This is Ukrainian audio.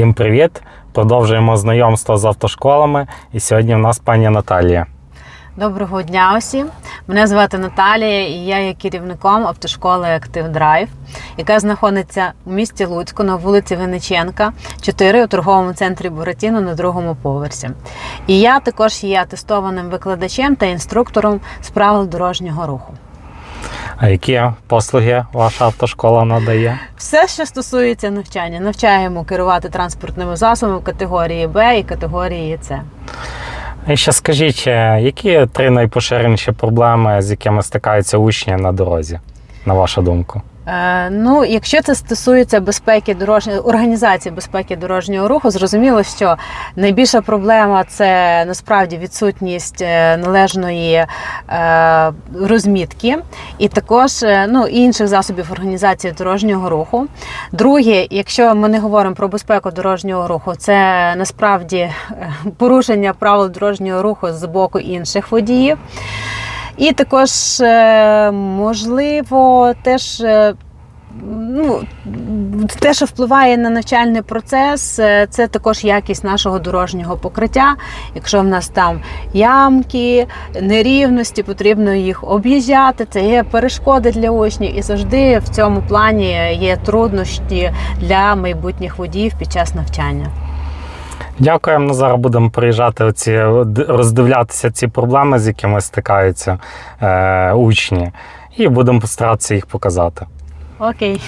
Всім привіт! Продовжуємо знайомство з автошколами. І сьогодні в нас пані Наталія. Доброго дня усім. Мене звати Наталія, і я є керівником автошколи Актив Драйв, яка знаходиться у місті Луцьку на вулиці Винниченка, 4 у торговому центрі Буратіно на другому поверсі. І я також є атестованим викладачем та інструктором з правил дорожнього руху. А які послуги ваша автошкола надає? Все, що стосується навчання, навчаємо керувати транспортними засобами категорії Б і категорії С. І ще скажіть, е, які три найпоширеніші проблеми, з якими стикаються учні на дорозі, на вашу думку? Е, Ну, якщо це стосується безпеки дорожньої організації безпеки дорожнього руху, зрозуміло, що найбільша проблема це насправді відсутність е, належної е, розмітки і також ну, інших засобів організації дорожнього руху. Друге, якщо ми не говоримо про безпеку дорожнього руху, це насправді порушення правил дорожнього руху з боку інших водіїв. І також, е, можливо, теж. е, Ну, те, що впливає на навчальний процес, е, це також якість нашого дорожнього покриття. Якщо в нас там ямки, нерівності, потрібно їх об'їжджати. Це є перешкоди для учнів, і завжди в цьому плані є труднощі для майбутніх водіїв під час навчання. Дякуємо. Зараз будемо приїжджати оці, роздивлятися ці проблеми, з якими стикаються е, учні, і будемо постаратися їх показати. Окей.